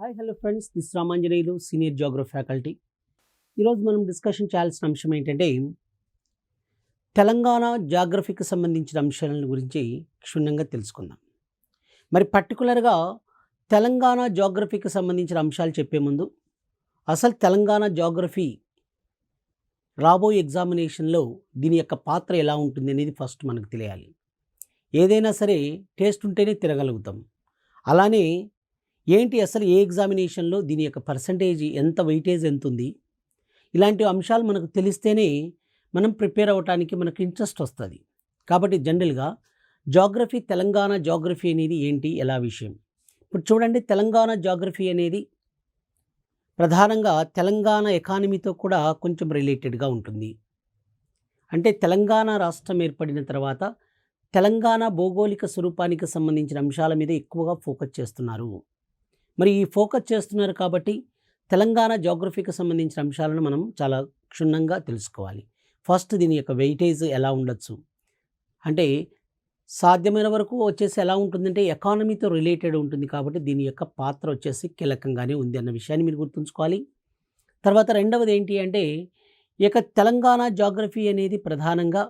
Hi hello friends. This Ramanjaneyulu senior geography faculty. ఈరోజు మనం discussion చేయాల్సిన అంశం ఏంటంటే తెలంగాణ జాగ్రఫీకి సంబంధించిన అంశాలను గురించి క్షుణ్ణంగా తెలుసుకుందాం. మరి పర్టికులర్గా తెలంగాణ జాగ్రఫీకి సంబంధించిన అంశాలు చెప్పే ముందు అసలు తెలంగాణ జాగ్రఫీ రాబోయే ఎగ్జామినేషన్లో దీని యొక్క పాత్ర ఎలా ఉంటుంది అనేది ఫస్ట్ మనకు తెలియాలి. ఏదైనా సరే టేస్ట్ ఉంటేనే తిరగలుగుతాం అలానే ఏంటి అసలు ఏ ఎగ్జామినేషన్లో దీని యొక్క పర్సంటేజ్ ఎంత వెయిటేజ్ ఎంత ఉంది ఇలాంటి అంశాలు మనకు తెలిస్తేనే మనం ప్రిపేర్ అవ్వటానికి మనకు ఇంట్రెస్ట్ వస్తుంది. కాబట్టి జనరల్గా జాగ్రఫీ తెలంగాణ జాగ్రఫీ అనేది ఏంటి? ఎలా విషయం? ఇప్పుడు చూడండి తెలంగాణ జాగ్రఫీ అనేది ప్రధానంగా తెలంగాణ ఎకానమీతో కూడా కొంచెం రిలేటెడ్గా ఉంటుంది. అంటే తెలంగాణ రాష్ట్రం ఏర్పడిన తర్వాత తెలంగాణ భౌగోళిక స్వరూపానికి సంబంధించిన అంశాల మీద ఎక్కువగా ఫోకస్ చేస్తున్నారు. మరి ఈ ఫోకస్ చేస్తున్నారు కాబట్టి తెలంగాణ జాగ్రఫీకి సంబంధించిన అంశాలను మనం చాలా క్షుణ్ణంగా తెలుసుకోవాలి. ఫస్ట్ దీని యొక్క వెయిటేజ్ ఎలా ఉండొచ్చు? అంటే సాధ్యమైన వరకు వచ్చేసి ఎలా ఉంటుందంటే ఎకానమీతో రిలేటెడ్ ఉంటుంది కాబట్టి దీని యొక్క పాత్ర వచ్చేసి కీలకంగానే ఉంది అన్న విషయాన్ని మీరు గుర్తుంచుకోవాలి. తర్వాత రెండవది ఏంటి అంటే ఈ యొక్క తెలంగాణ జాగ్రఫీ అనేది ప్రధానంగా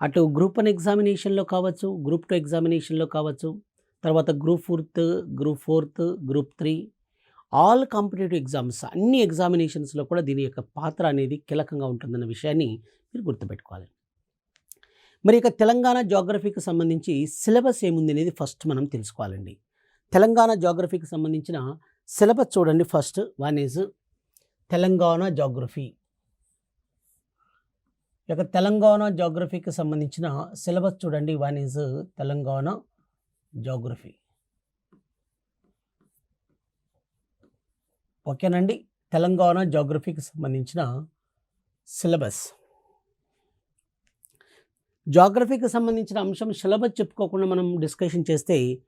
అటు గ్రూప్ వన్ ఎగ్జామినేషన్లో కావచ్చు గ్రూప్ టూ ఎగ్జామినేషన్లో కావచ్చు తర్వాత group fourth group fourth group three all competitive exams అన్ని ఎగ్జామినేషన్స్లో కూడా దీని యొక్క పాత్ర అనేది కీలకంగా ఉంటుందన్న విషయాన్ని మీరు గుర్తుపెట్టుకోవాలి. మరి ఇక తెలంగాణ జాగ్రఫీకి సంబంధించి సిలబస్ ఏముంది అనేది ఫస్ట్ మనం తెలుసుకోవాలండి. తెలంగాణ జాగ్రఫీకి సంబంధించిన సిలబస్ చూడండి first. One is Telangana geography ఇక తెలంగాణ జాగ్రఫీకి సంబంధించిన సిలబస్ చూడండి. One is Telangana geography. ఓకేనండి. తెలంగాణ జాగ్రఫీకి సంబంధించిన సిలబస్. జాగ్రఫీకి సంబంధించిన అంశం సిలబస్ చెప్పుకోకుండా మనం డిస్కషన్ చేస్తే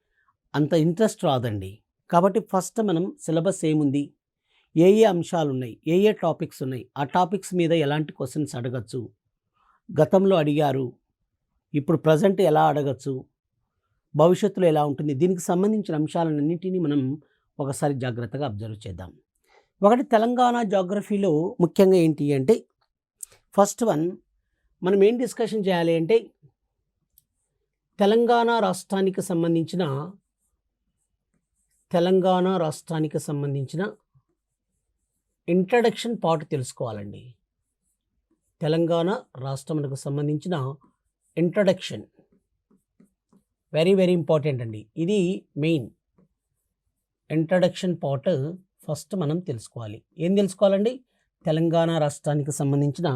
అంత ఇంట్రెస్ట్ రాదండి. కాబట్టి ఫస్ట్ మనం సిలబస్ ఏముంది? ఏ ఏ అంశాలు ఉన్నాయి ఏ ఏ టాపిక్స్ ఉన్నాయి? ఆ టాపిక్స్ మీద ఎలాంటి క్వశ్చన్స్ అడగచ్చు? గతంలో అడిగారు. ఇప్పుడు ప్రజెంట్ ఎలా అడగచ్చు? భవిష్యత్తులో ఎలా ఉంటుంది? దీనికి సంబంధించిన అంశాలన్నింటినీ మనం ఒకసారి జాగ్రత్తగా అబ్జర్వ్ చేద్దాం. ఒకటి తెలంగాణ జాగ్రఫీలో ముఖ్యంగా ఏంటి అంటే ఫస్ట్ వన్ మనం ఏం డిస్కషన్ చేయాలి అంటే తెలంగాణ రాష్ట్రానికి సంబంధించిన తెలంగాణ రాష్ట్రానికి సంబంధించిన ఇంట్రడక్షన్ పార్ట్ తెలుసుకోవాలండి. తెలంగాణ రాష్ట్రమునకు సంబంధించిన ఇంట్రడక్షన్ వెరీ వెరీ ఇంపార్టెంట్ అండి. ఇది మెయిన్ ఇంట్రడక్షన్ పార్ట్ ఫస్ట్ మనం తెలుసుకోవాలి. ఏం తెలుసుకోవాలండి? తెలంగాణ రాష్ట్రానికి సంబంధించిన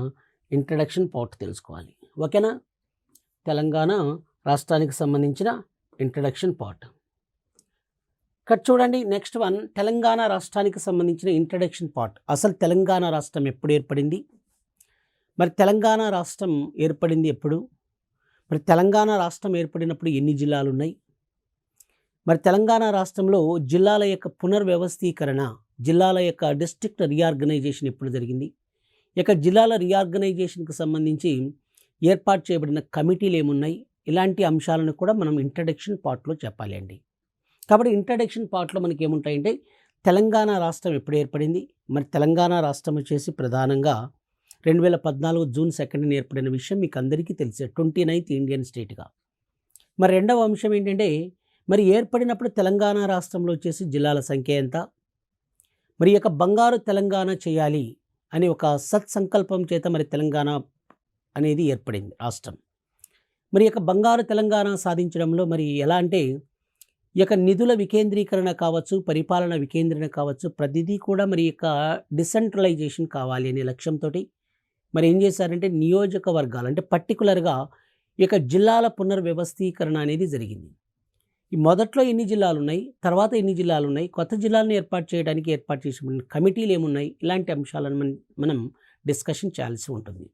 ఇంట్రడక్షన్ పార్ట్ తెలుసుకోవాలి. ఓకేనా? తెలంగాణ రాష్ట్రానికి సంబంధించిన ఇంట్రడక్షన్ పార్ట్ ఇక్కడ చూడండి. నెక్స్ట్ వన్ తెలంగాణ రాష్ట్రానికి సంబంధించిన ఇంట్రడక్షన్ పార్ట్ అసలు తెలంగాణ రాష్ట్రం ఎప్పుడు ఏర్పడింది? మరి తెలంగాణ రాష్ట్రం ఏర్పడింది ఎప్పుడు? మరి తెలంగాణ రాష్ట్రం ఏర్పడినప్పుడు ఎన్ని జిల్లాలు ఉన్నాయి మరి తెలంగాణ రాష్ట్రంలో జిల్లాల యొక్క పునర్వ్యవస్థీకరణ జిల్లాల యొక్క డిస్ట్రిక్ట్ రీఆర్గనైజేషన్ ఎప్పుడు జరిగింది? ఇక జిల్లాల రీఆర్గనైజేషన్కి సంబంధించి ఏర్పాటు చేయబడిన కమిటీలు ఏమున్నాయి? ఇలాంటి అంశాలను కూడా మనం ఇంట్రడక్షన్ పార్ట్లో చెప్పాలి అండి. కాబట్టి ఇంట్రడక్షన్ పార్ట్లో మనకి ఏముంటాయంటే తెలంగాణ రాష్ట్రం ఎప్పుడు ఏర్పడింది? మరి తెలంగాణ రాష్ట్రం వచ్చేసి ప్రధానంగా రెండు వేల పద్నాలుగు జూన్ సెకండ్ని ఏర్పడిన విషయం మీకు అందరికీ తెలిసే ట్వంటీ నైన్త్ ఇండియన్ స్టేట్గా. మరి రెండవ అంశం ఏంటంటే మరి ఏర్పడినప్పుడు తెలంగాణ రాష్ట్రంలో వచ్చేసి జిల్లాల సంఖ్య ఎంత? మరి యొక్క బంగారు తెలంగాణ చేయాలి అని ఒక సత్సంకల్పం చేత మరి తెలంగాణ అనేది ఏర్పడింది రాష్ట్రం. మరి యొక్క బంగారు తెలంగాణ సాధించడంలో మరి ఎలా అంటే ఈ యొక్క నిధుల వికేంద్రీకరణ కావచ్చు పరిపాలన వికేంద్రణ కావచ్చు ప్రతిదీ కూడా మరి యొక్క డిసెంట్రలైజేషన్ కావాలి అనే లక్ష్యంతో మరి ఏం చేశారంటే నియోజకవర్గాలు అంటే పర్టికులర్గా ఇక జిల్లాల పునర్వ్యవస్థీకరణ అనేది జరిగింది. ఈ మొదట్లో ఎన్ని జిల్లాలు ఉన్నాయి తర్వాత ఎన్ని జిల్లాలు ఉన్నాయి కొత్త జిల్లాలను ఏర్పాటు చేయడానికి ఏర్పాటు చేసిన కమిటీలు ఏమున్నాయి ఇలాంటి అంశాలను మనం డిస్కషన్ చేయాల్సి ఉంటుంది.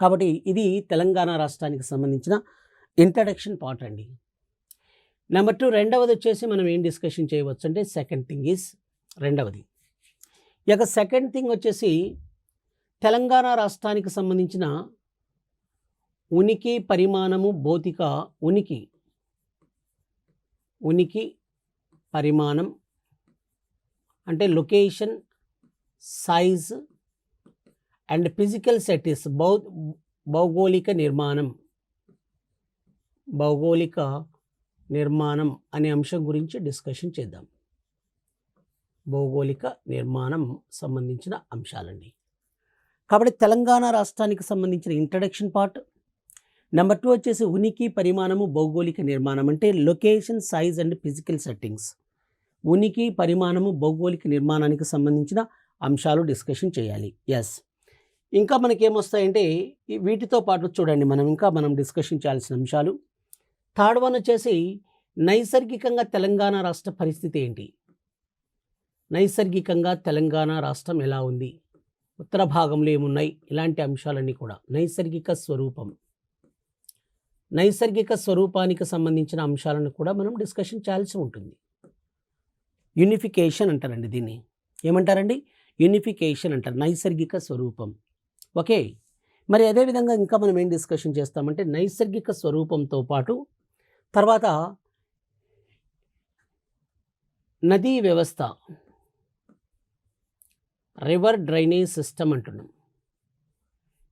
కాబట్టి ఇది తెలంగాణ రాష్ట్రానికి సంబంధించిన ఇంట్రడక్షన్ పార్ట్ అండి. నెంబర్ టూ రెండవది వచ్చేసి మనం ఏం డిస్కషన్ చేయవచ్చు అంటే సెకండ్ థింగ్ ఈజ్ రెండవది. ఇక సెకండ్ థింగ్ వచ్చేసి తెలంగాణ రాష్ట్రానికి సంబంధించిన ఉనికి పరిమాణము భౌతిక ఉనికి. ఉనికి పరిమాణం అంటే location size and physical settings భౌ భౌగోళిక నిర్మాణం. భౌగోళిక నిర్మాణం అనే అంశం గురించి డిస్కషన్ చేద్దాం. భౌగోళిక నిర్మాణం సంబంధించిన అంశాలండి. కాబట్టి తెలంగాణ రాష్ట్రానికి సంబంధించిన ఇంట్రడక్షన్ పార్ట్ నెంబర్ టూ వచ్చేసి ఉనికి పరిమాణము భౌగోళిక నిర్మాణం అంటే location size and physical settings ఉనికి పరిమాణము భౌగోళిక నిర్మాణానికి సంబంధించిన అంశాలు డిస్కషన్ చేయాలి. ఎస్ ఇంకా మనకేమొస్తాయంటే వీటితో పాటు చూడండి మనం ఇంకా మనం డిస్కషన్ చేయాల్సిన అంశాలు. థర్డ్ వన్ వచ్చేసి నైసర్గికంగా తెలంగాణ రాష్ట్ర పరిస్థితి ఏంటి? నైసర్గికంగా తెలంగాణ రాష్ట్రం ఎలా ఉంది? ఉత్తర భాగంలో ఏమున్నాయి? ఇలాంటి అంశాలన్నీ కూడా. నైసర్గిక స్వరూపం. నైసర్గిక స్వరూపానికి సంబంధించిన అంశాలను కూడా మనం డిస్కషన్ చేయాల్సి ఉంటుంది. యూనిఫికేషన్ అంటారండి దీన్ని. ఏమంటారండి? యూనిఫికేషన్ అంటారు. నైసర్గిక స్వరూపం. ఓకే. మరి అదేవిధంగా ఇంకా మనం ఏం డిస్కషన్ చేస్తామంటే నైసర్గిక స్వరూపంతో పాటు తర్వాత నదీ వ్యవస్థ. రివర్ డ్రైనేజ్ సిస్టమ్ అంటున్నాం.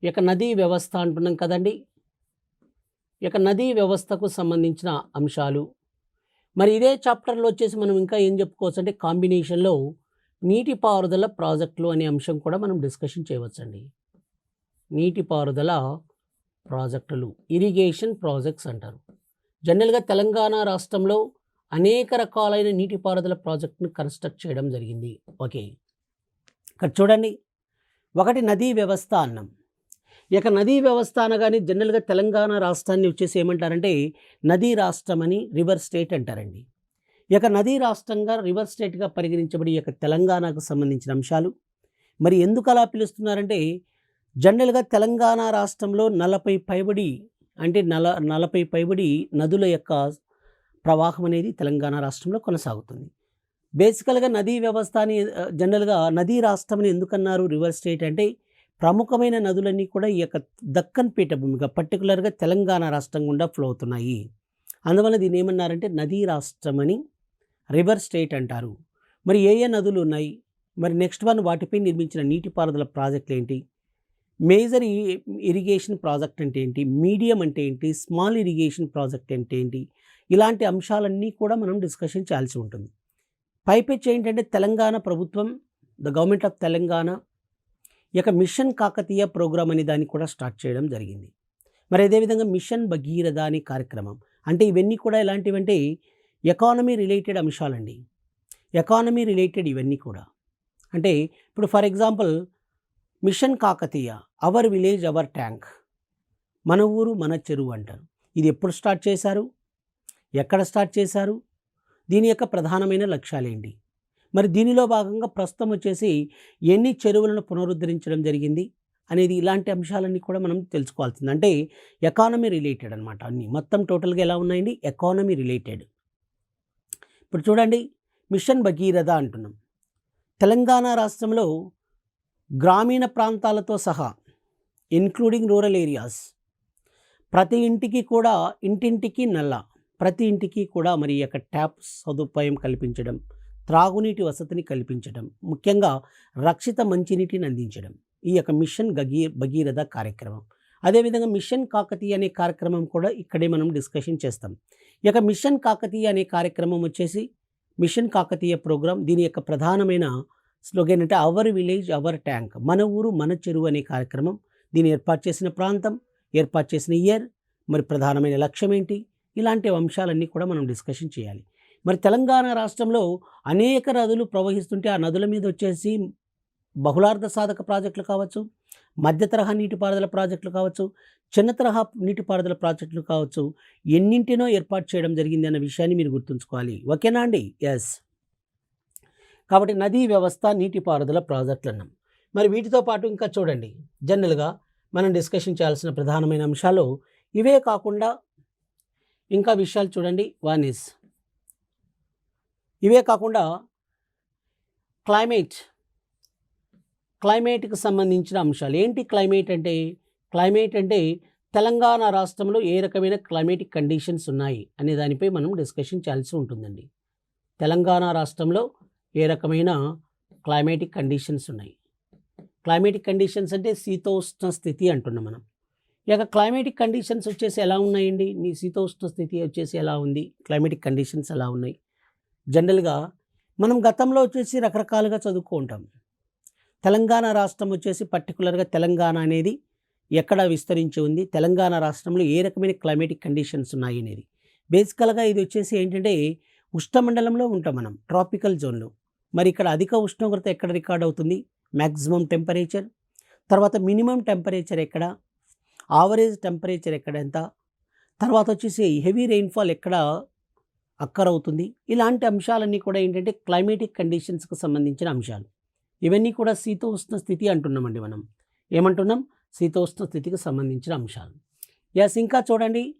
ఇక నదీ వ్యవస్థ అంటున్నాం కదండి. ఇక నదీ వ్యవస్థకు సంబంధించిన అంశాలు. మరి ఇదే చాప్టర్లో వచ్చేసి మనం ఇంకా ఏం చెప్పుకోవచ్చు అంటే కాంబినేషన్లో నీటిపారుదల ప్రాజెక్టులు అనే అంశం కూడా మనం డిస్కషన్ చేయవచ్చండి. నీటిపారుదల ప్రాజెక్టులు ఇరిగేషన్ ప్రాజెక్ట్స్ అంటారు. జనరల్గా తెలంగాణ రాష్ట్రంలో అనేక రకాలైన నీటిపారుదల ప్రాజెక్టును కన్స్ట్రక్ట్ చేయడం జరిగింది. ఓకే. ఇక్కడ చూడండి. ఒకటి నదీ వ్యవస్థ అన్నాం. ఇక నదీ వ్యవస్థ అనగానే జనరల్గా తెలంగాణ రాష్ట్రాన్ని వచ్చేసి ఏమంటారంటే నదీ రాష్ట్రం అని రివర్ స్టేట్ అంటారండి. ఇక నదీ రాష్ట్రంగా రివర్ స్టేట్గా పరిగణించబడి ఈ యొక్క తెలంగాణకు సంబంధించిన అంశాలు. మరి ఎందుకు అలా పిలుస్తున్నారంటే జనరల్గా తెలంగాణ రాష్ట్రంలో నలభై పైబడి అంటే నల నలభై పైబడి నదుల యొక్క ప్రవాహం అనేది తెలంగాణ రాష్ట్రంలో కొనసాగుతుంది. బేసికల్గా నదీ వ్యవస్థ అని జనరల్గా నదీ రాష్ట్రం అని ఎందుకన్నారు రివర్ స్టేట్ అంటే ప్రముఖమైన నదులన్నీ కూడా ఈ యొక్క దక్కన్ పీఠభూమిగా పర్టికులర్గా తెలంగాణ రాష్ట్రం గుండా ఫ్లో అవుతున్నాయి. అందువల్ల దీన్ని ఏమన్నారంటే నదీ రాష్ట్రం అని రివర్ స్టేట్ అంటారు. మరి ఏ ఏ నదులు ఉన్నాయి? మరి నెక్స్ట్ వన్ వాటిపై నిర్మించిన నీటిపారుదల ప్రాజెక్టులు ఏంటి? మేజర్ ఇరిగేషన్ ప్రాజెక్ట్ అంటే ఏంటి? మీడియం అంటే ఏంటి? స్మాల్ ఇరిగేషన్ ప్రాజెక్ట్ అంటే ఏంటి? ఇలాంటి అంశాలన్నీ కూడా మనం డిస్కషన్ చేయాల్సి ఉంటుంది. పైపెచ్చు ఏంటంటే తెలంగాణ ప్రభుత్వం ద గవర్నమెంట్ ఆఫ్ తెలంగాణ ఈ యొక్క మిషన్ కాకతీయ ప్రోగ్రామ్ అనే దాన్ని కూడా స్టార్ట్ చేయడం జరిగింది. మరి అదేవిధంగా మిషన్ భగీరథ అనే కార్యక్రమం. అంటే ఇవన్నీ కూడా ఎలాంటివంటే ఎకానమీ రిలేటెడ్ అంశాలండి. ఎకానమీ రిలేటెడ్ ఇవన్నీ కూడా. అంటే ఇప్పుడు for example mission Kakatiya our village our tank. మన ఊరు మన చెరువు అంటారు. ఇది ఎప్పుడు స్టార్ట్ చేశారు? ఎక్కడ స్టార్ట్ చేశారు? దీని యొక్క ప్రధానమైన లక్ష్యాలేంటి? మరి దీనిలో భాగంగా ప్రస్తుతం వచ్చేసి ఎన్ని చెరువులను పునరుద్ధరించడం జరిగింది అనేది ఇలాంటి అంశాలన్నీ కూడా మనం తెలుసుకోవాల్సింది. అంటే ఎకానమీ రిలేటెడ్ అనమాట అన్నీ. మొత్తం టోటల్గా ఎలా ఉన్నాయండి? Economy related. ఇప్పుడు చూడండి మిషన్ భగీరథ అంటున్నాం. తెలంగాణ రాష్ట్రంలో గ్రామీణ ప్రాంతాలతో సహా ఇన్క్లూడింగ్ రూరల్ ఏరియాస్ ప్రతి ఇంటికి కూడా ఇంటింటికి నల్ల. ప్రతి ఇంటికి కూడా మరి ఈ యొక్క ట్యాప్ సదుపాయం కల్పించడం త్రాగునీటి వసతిని కల్పించడం ముఖ్యంగా రక్షిత మంచినీటిని అందించడం ఈ యొక్క మిషన్ గగీ భగీరథ కార్యక్రమం. అదేవిధంగా మిషన్ కాకతీయ అనే కార్యక్రమం కూడా ఇక్కడే మనం డిస్కషన్ చేస్తాం. ఈ యొక్క మిషన్ కాకతీయ అనే కార్యక్రమం వచ్చేసి మిషన్ కాకతీయ ప్రోగ్రాం దీని యొక్క ప్రధానమైన స్లోగన్ అంటే అవర్ విలేజ్ అవర్ ట్యాంక్ మన ఊరు మన చెరువు అనే కార్యక్రమం. దీన్ని ఏర్పాటు చేసిన ప్రాంతం ఏర్పాటు చేసిన ఇయర్ మరి ప్రధానమైన లక్ష్యం ఏంటి? ఇలాంటి అంశాలన్నీ కూడా మనం డిస్కషన్ చేయాలి. మరి తెలంగాణ రాష్ట్రంలో అనేక నదులు ప్రవహిస్తుంటే ఆ నదుల మీద వచ్చేసి బహుళార్థ సాధక ప్రాజెక్టులు కావచ్చు మధ్య తరహా నీటిపారుదల ప్రాజెక్టులు కావచ్చు చిన్న తరహా నీటిపారుదల ప్రాజెక్టులు కావచ్చు ఎన్నింటినో ఏర్పాటు చేయడం జరిగింది అన్న విషయాన్ని మీరు గుర్తుంచుకోవాలి. ఓకేనా అండి? ఎస్ కాబట్టి నదీ వ్యవస్థ నీటిపారుదల ప్రాజెక్టులు అన్నాం మరి వీటితో పాటు ఇంకా చూడండి. జనరల్గా మనం డిస్కషన్ చేయాల్సిన ప్రధానమైన అంశాలు ఇవే కాకుండా ఇంకా విషయాలు చూడండి. వన్ ఇస్ ఇవే కాకుండా క్లైమేట్. క్లైమేట్కి సంబంధించిన అంశాలు. ఏంటి క్లైమేట్ అంటే? క్లైమేట్ అంటే తెలంగాణ రాష్ట్రంలో ఏ రకమైన క్లైమేటిక్ కండిషన్స్ ఉన్నాయి అనే దానిపై మనం డిస్కషన్ చేయాల్సి ఉంటుందండి. తెలంగాణ రాష్ట్రంలో ఏ రకమైన క్లైమేటిక్ కండిషన్స్ ఉన్నాయి? క్లైమేటిక్ కండిషన్స్ అంటే శీతోష్ణ స్థితి అంటున్నాం మనం. ఇక క్లైమేటిక్ కండిషన్స్ వచ్చేసి ఎలా ఉన్నాయండి? నీ శీతోష్ణ స్థితి వచ్చేసి ఎలా ఉంది? క్లైమేటిక్ కండిషన్స్ ఎలా ఉన్నాయి? జనరల్గా మనం గతంలో వచ్చేసి రకరకాలుగా చదువుకో ఉంటాం. తెలంగాణ రాష్ట్రం వచ్చేసి పర్టికులర్గా తెలంగాణ అనేది ఎక్కడ విస్తరించి ఉంది. తెలంగాణ రాష్ట్రంలో ఏ రకమైన క్లైమేటిక్ కండిషన్స్ ఉన్నాయి అనేది. బేసికల్గా ఇది వచ్చేసి ఏంటంటే ఉష్ణమండలంలో ఉంటాం మనం ట్రాపికల్ జోన్లో మరి ఇక్కడ అధిక ఉష్ణోగ్రత ఎక్కడ రికార్డ్ అవుతుంది? మ్యాక్సిమం టెంపరేచర్ తర్వాత మినిమం టెంపరేచర్ ఎక్కడ? ఆవరేజ్ టెంపరేచర్ ఎక్కడ ఎంత? తర్వాత వచ్చేసి హెవీ రెయిన్ఫాల్ ఎక్కడ అక్కర్ అవుతుంది ఇలాంటి అంశాలన్నీ కూడా ఏంటంటే క్లైమేటిక్ కండిషన్స్కి సంబంధించిన అంశాలు. ఇవన్నీ కూడా శీతోష్ణ స్థితి అంటున్నామండి మనం. ఏమంటున్నాం? శీతోష్ణ స్థితికి సంబంధించిన అంశాలు. ఎస్ ఇంకా చూడండి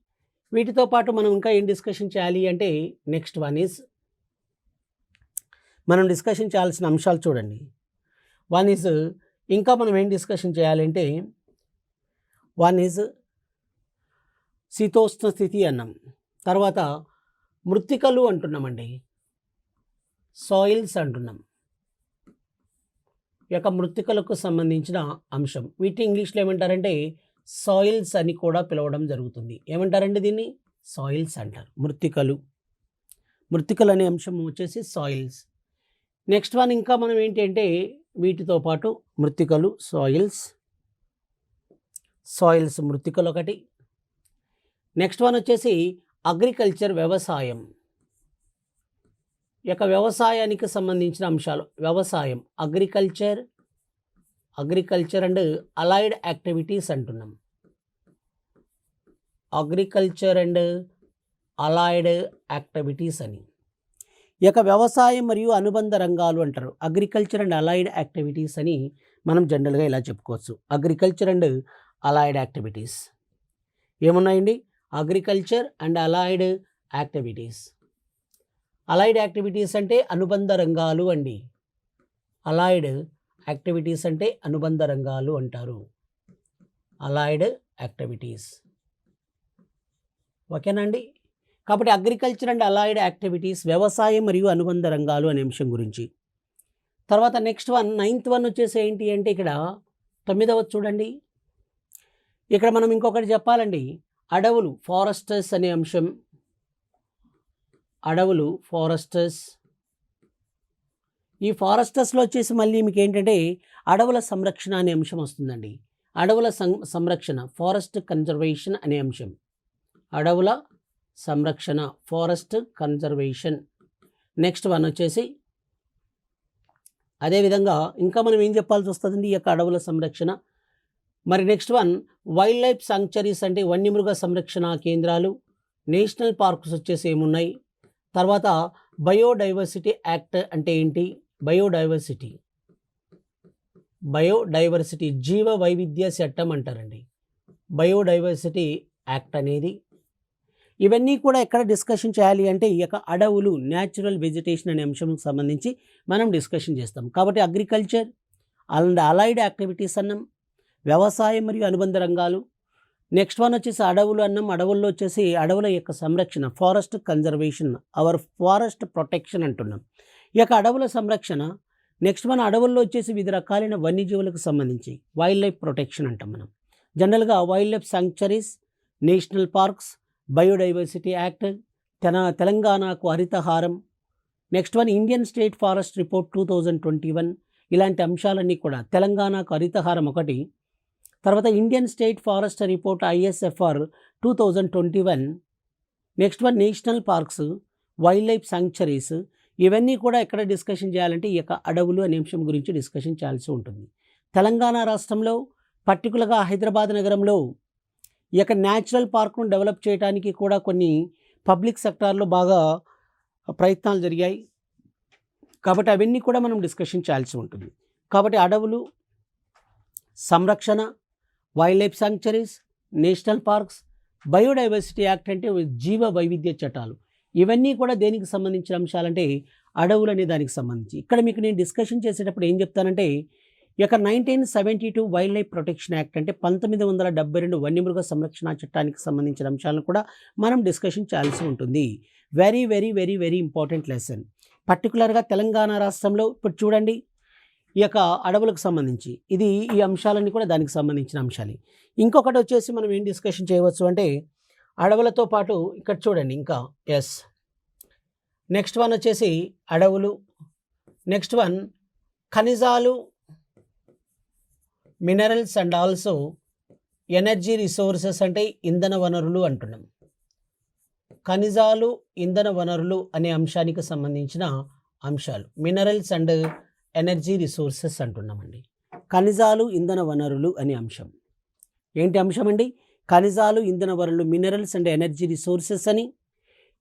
వీటితో పాటు మనం ఇంకా ఏం డిస్కషన్ చేయాలి అంటే నెక్స్ట్ వన్ ఈజ్ మనం డిస్కషన్ చేయాల్సిన అంశాలు చూడండి. వన్ ఈజ్ ఇంకా మనం ఏం డిస్కషన్ చేయాలంటే వన్ ఈజ్ శీతోష్ణ స్థితి అన్నాం తర్వాత మృత్తికలు అంటున్నామండి సాయిల్స్ అంటున్నాం ఈ యొక్క మృత్తికలకు సంబంధించిన అంశం వీటిని ఇంగ్లీష్లో ఏమంటారంటే సాయిల్స్ అని కూడా పిలవడం జరుగుతుంది ఏమంటారండి దీన్ని సాయిల్స్ అంటారు మృత్తికలు మృత్తికలు అనే అంశం వచ్చేసి సాయిల్స్ నెక్స్ట్ వన్ ఇంకా మనం ఏంటంటే వీటితో పాటు మృత్తికలు సాయిల్స్ సాయిల్స్ మృతికలు ఒకటి నెక్స్ట్ వన్ వచ్చేసి అగ్రికల్చర్ వ్యవసాయం. యొక్క వ్యవసాయానికి సంబంధించిన అంశాలు. వ్యవసాయం agriculture agriculture and allied activities అంటున్నాం. అగ్రికల్చర్ అండ్ అలైడ్ యాక్టివిటీస్ అని. ఈ యొక్క వ్యవసాయం మరియు అనుబంధ రంగాలు అంటారు. అగ్రికల్చర్ అండ్ అలైడ్ యాక్టివిటీస్ అని మనం జనరల్గా ఇలా చెప్పుకోవచ్చు. అగ్రికల్చర్ అండ్ అలాయిడ్ యాక్టివిటీస్ ఏమున్నాయండి? Agriculture and allied activities allied activities అంటే అనుబంధ రంగాలు అండి. అలాయిడ్ యాక్టివిటీస్ అంటే అనుబంధ రంగాలు అంటారు. అలాయిడ్ యాక్టివిటీస్ ఓకేనా అండి? కాబట్టి అగ్రికల్చర్ అండ్ అలాయిడ్ యాక్టివిటీస్ వ్యవసాయం మరియు అనుబంధ రంగాలు అనే అంశం గురించి. తర్వాత నెక్స్ట్ వన్ నైన్త్ వన్ వచ్చేసి ఏంటి అంటే ఇక్కడ తొమ్మిదవ చూడండి. ఇక్కడ మనం ఇంకొకటి చెప్పాలండి. అడవులు ఫారెస్టర్స్ అనే అంశం. అడవులు ఫారెస్టర్స్. ఈ ఫారెస్టర్స్లో వచ్చేసి మళ్ళీ మీకు ఏంటంటే అడవుల సంరక్షణ అనే అంశం వస్తుందండి. అడవుల సం సంరక్షణ ఫారెస్ట్ కన్జర్వేషన్ అనే అంశం. అడవుల సంరక్షణ ఫారెస్ట్ కన్జర్వేషన్. నెక్స్ట్ వన్ వచ్చేసి అదేవిధంగా ఇంకా మనం ఏం చెప్పాల్సి వస్తుందండి? ఈ యొక్క అడవుల సంరక్షణ మరి next one wild life sanctuaries అంటే వన్యమృగ సంరక్షణ కేంద్రాలు నేషనల్ పార్క్స్ వచ్చేసి ఏమున్నాయి? తర్వాత బయోడైవర్సిటీ యాక్ట్ అంటే ఏంటి? బయోడైవర్సిటీ. బయోడైవర్సిటీ జీవ వైవిధ్య చట్టం అంటారండి. బయోడైవర్సిటీ యాక్ట్ అనేది. ఇవన్నీ కూడా ఎక్కడ డిస్కషన్ చేయాలి అంటే ఈ యొక్క అడవులు న్యాచురల్ వెజిటేషన్ అనే అంశంకి సంబంధించి మనం డిస్కషన్ చేస్తాం. కాబట్టి అగ్రికల్చర్ అండ్ అలైడ్ యాక్టివిటీస్ అన్నాం వ్యవసాయం మరియు అనుబంధ రంగాలు. నెక్స్ట్ వన్ వచ్చేసి అడవులు అన్నం అడవుల్లో వచ్చేసి అడవుల యొక్క సంరక్షణ forest conservation or forest protection అంటున్నాం. ఈ యొక్క అడవుల సంరక్షణ నెక్స్ట్ మన అడవుల్లో వచ్చేసి వివిధ రకాలైన వన్యజీవులకు సంబంధించి వైల్డ్ లైఫ్ ప్రొటెక్షన్ అంటాం మనం. జనరల్గా wildlife sanctuaries national parks biodiversity act తెన తెలంగాణకు Harithaharam. Next one Indian state forest report two thousand twenty one ఇలాంటి అంశాలన్నీ కూడా తెలంగాణకు హరితహారం ఒకటి. తర్వాత Indian state forest report ISFR two thousand twenty one next one national parks wildlife sanctuaries ఇవన్నీ కూడా ఎక్కడ డిస్కషన్ చేయాలంటే ఈ యొక్క అడవులు అనే అంశం గురించి డిస్కషన్ చేయాల్సి ఉంటుంది. తెలంగాణ రాష్ట్రంలో పర్టికులర్గా హైదరాబాద్ నగరంలో ఈ యొక్క న్యాచురల్ పార్క్ను డెవలప్ చేయడానికి కూడా కొన్ని పబ్లిక్ సెక్టార్లో బాగా ప్రయత్నాలు జరిగాయి. కాబట్టి అవన్నీ కూడా మనం డిస్కషన్ చేయాల్సి ఉంటుంది. కాబట్టి అడవులు సంరక్షణ wildlife sanctuaries national parks biodiversity act అంటే జీవ వైవిధ్య చట్టాలు. ఇవన్నీ కూడా దేనికి సంబంధించిన అంశాలంటే అడవులు అనే దానికి సంబంధించి. ఇక్కడ మీకు నేను డిస్కషన్ చేసేటప్పుడు ఏం చెప్తానంటే ఈ యొక్క nineteen seventy two wildlife protection act అంటే పంతొమ్మిది వందల డెబ్బై రెండు వన్యమృగ సంరక్షణ చట్టానికి సంబంధించిన అంశాలను కూడా మనం డిస్కషన్ చేయాల్సి ఉంటుంది. Very very very very important lesson. పర్టికులర్గా తెలంగాణ రాష్ట్రంలో ఇప్పుడు చూడండి ఈ యొక్క అడవులకు సంబంధించి. ఇది ఈ అంశాలన్నీ కూడా దానికి సంబంధించిన అంశాలు. ఇంకొకటి వచ్చేసి మనం ఏం డిస్కషన్ చేయవచ్చు అంటే అడవులతో పాటు ఇక్కడ చూడండి ఇంకా. ఎస్ నెక్స్ట్ వన్ వచ్చేసి అడవులు. నెక్స్ట్ వన్ ఖనిజాలు minerals and also energy resources అంటే ఇంధన వనరులు అంటున్నాం. ఖనిజాలు ఇంధన వనరులు అనే అంశానికి సంబంధించిన అంశాలు. మినరల్స్ అండ్ ఎనర్జీ రిసోర్సెస్ అంటున్నామండి. ఖనిజాలు ఇంధన వనరులు అనే అంశం. ఏంటి అంశం అండి? ఖనిజాలు ఇంధన వనరులు మినరల్స్ అండ్ ఎనర్జీ రిసోర్సెస్ అని.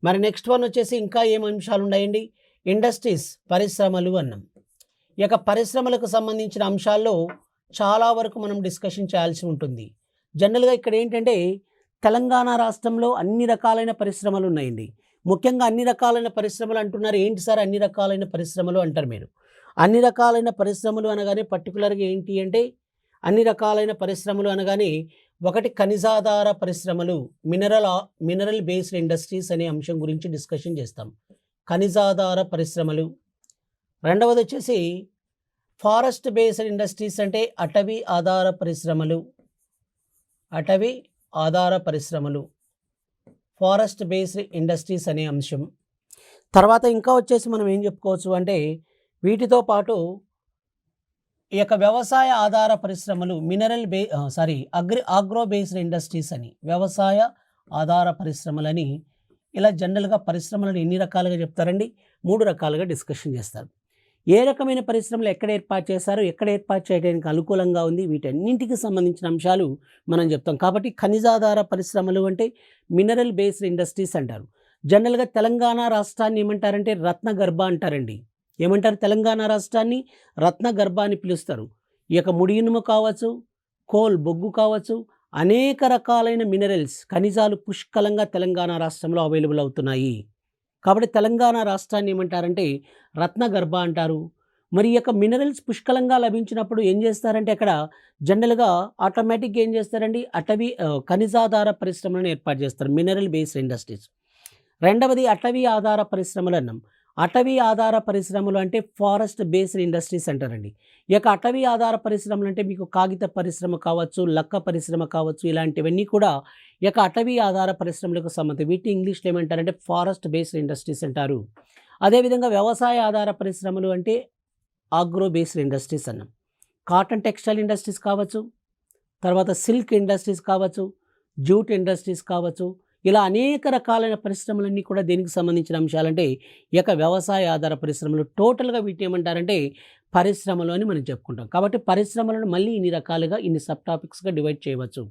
మరి నెక్స్ట్ వన్ వచ్చేసి ఇంకా ఏం అంశాలు ఉన్నాయండి? ఇండస్ట్రీస్ పరిశ్రమలు అన్నాం. ఈ యొక్క పరిశ్రమలకు సంబంధించిన అంశాల్లో చాలా వరకు మనం డిస్కషన్ చేయాల్సి ఉంటుంది. జనరల్గా ఇక్కడ ఏంటంటే తెలంగాణ రాష్ట్రంలో అన్ని రకాలైన పరిశ్రమలు ఉన్నాయండి. ముఖ్యంగా అన్ని రకాలైన పరిశ్రమలు అంటున్నారు. ఏంటి సార్ అన్ని రకాలైన పరిశ్రమలు అంటారు మీరు? అన్ని రకాలైన పరిశ్రమలు అనగానే పర్టికులర్గా ఏంటి అంటే అన్ని రకాలైన పరిశ్రమలు అనగానే ఒకటి ఖనిజాధార పరిశ్రమలు మినరల్ మినరల్ బేస్డ్ ఇండస్ట్రీస్ అనే అంశం గురించి డిస్కషన్ చేస్తాం. ఖనిజాధార పరిశ్రమలు. రెండవది వచ్చేసి ఫారెస్ట్ బేస్డ్ ఇండస్ట్రీస్ అంటే అటవీ ఆధార పరిశ్రమలు. అటవీ ఆధార పరిశ్రమలు. ఫారెస్ట్ బేస్డ్ ఇండస్ట్రీస్ అనే అంశం. తర్వాత ఇంకా వచ్చేసి మనం ఏం చెప్పుకోవచ్చు అంటే వీటితో పాటు ఈ యొక్క వ్యవసాయ ఆధార పరిశ్రమలు మినరల్ బే sorry agri agro based industries అని వ్యవసాయ ఆధార పరిశ్రమలని ఇలా జనరల్గా పరిశ్రమలను ఎన్ని రకాలుగా చెప్తారండి? మూడు రకాలుగా డిస్కషన్ చేస్తారు. ఏ రకమైన పరిశ్రమలు ఎక్కడ ఏర్పాటు చేశారు ఎక్కడ ఏర్పాటు చేయడానికి అనుకూలంగా ఉంది వీటన్నింటికి సంబంధించిన అంశాలు మనం చెప్తాం. కాబట్టి ఖనిజాధార పరిశ్రమలు అంటే మినరల్ బేస్డ్ ఇండస్ట్రీస్ అంటారు జనరల్గా తెలంగాణ రాష్ట్రాన్ని ఏమంటారంటే రత్నగర్భ అంటారండి. ఏమంటారు తెలంగాణ రాష్ట్రాన్ని? రత్నగర్భ అని పిలుస్తారు. ఈ యొక్క ముడి ఇనుము కావచ్చు కోల్ బొగ్గు కావచ్చు అనేక రకాలైన మినరల్స్ ఖనిజాలు పుష్కలంగా తెలంగాణ రాష్ట్రంలో అవైలబుల్ అవుతున్నాయి. కాబట్టి తెలంగాణ రాష్ట్రాన్ని ఏమంటారంటే రత్నగర్భ అంటారు. మరి ఈ యొక్క మినరల్స్ పుష్కలంగా లభించినప్పుడు ఏం చేస్తారంటే అక్కడ జనరల్గా ఆటోమేటిక్గా ఏం చేస్తారండి? అటవీ ఖనిజాధార పరిశ్రమలను ఏర్పాటు చేస్తారు. Mineral based industries. రెండవది అటవీ ఆధార పరిశ్రమలు అన్నాం. అటవీ ఆధార పరిశ్రమలు అంటే ఫారెస్ట్ బేస్డ్ ఇండస్ట్రీస్ అంటారండి. ఈ యొక్క అటవీ ఆధార పరిశ్రమలు అంటే మీకు కాగిత పరిశ్రమ కావచ్చు లక్క పరిశ్రమ కావచ్చు ఇలాంటివన్నీ కూడా ఇక యొక్క అటవీ ఆధార పరిశ్రమలకు సంబంధించి వీటిని ఇంగ్లీష్లో ఏమంటారంటే ఫారెస్ట్ బేస్డ్ ఇండస్ట్రీస్ అంటారు. అదేవిధంగా వ్యవసాయ ఆధార పరిశ్రమలు అంటే ఆగ్రో బేస్డ్ ఇండస్ట్రీస్ అన్నాం. కాటన్ టెక్స్టైల్ ఇండస్ట్రీస్ కావచ్చు తర్వాత సిల్క్ ఇండస్ట్రీస్ కావచ్చు జూట్ ఇండస్ట్రీస్ కావచ్చు ఇలా అనేక రకాలైన పరిశ్రమలన్నీ కూడా దేనికి సంబంధించిన అంశాలంటే ఈ యొక్క వ్యవసాయ ఆధార పరిశ్రమలు టోటల్గా వీటిని ఏమంటారంటే పరిశ్రమలు అని మనం చెప్పుకుంటాం. కాబట్టి పరిశ్రమలను మళ్ళీ ఇన్ని రకాలుగా ఇన్ని సబ్ టాపిక్స్గా డివైడ్ చేయవచ్చు.